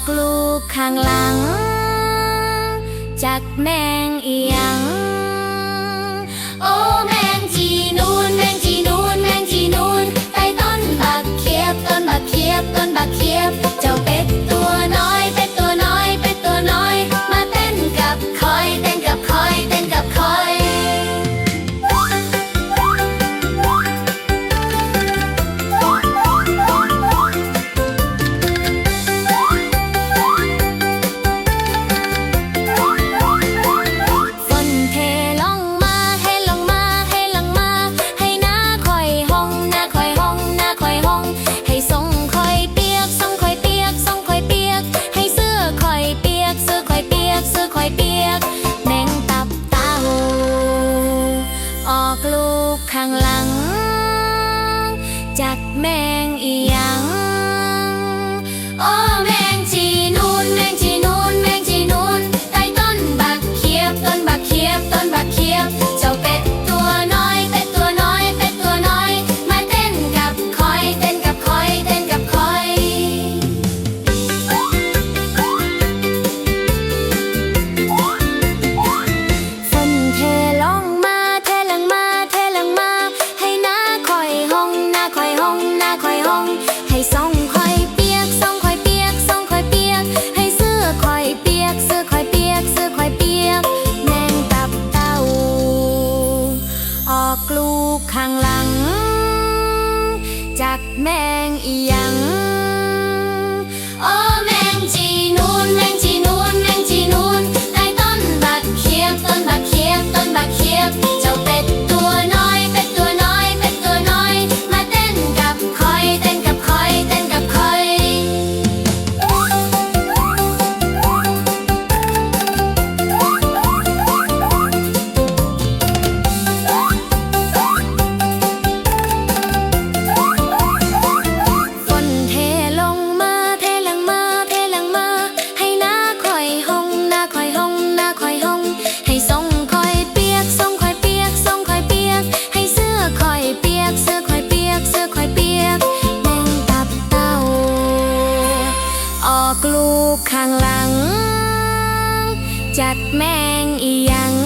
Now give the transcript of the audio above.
อกลูกข้างหลัง จากแมงเอียง โอ้ จักแมงอียังโอ้ แมงอียางหลัง จัดแมงอียัง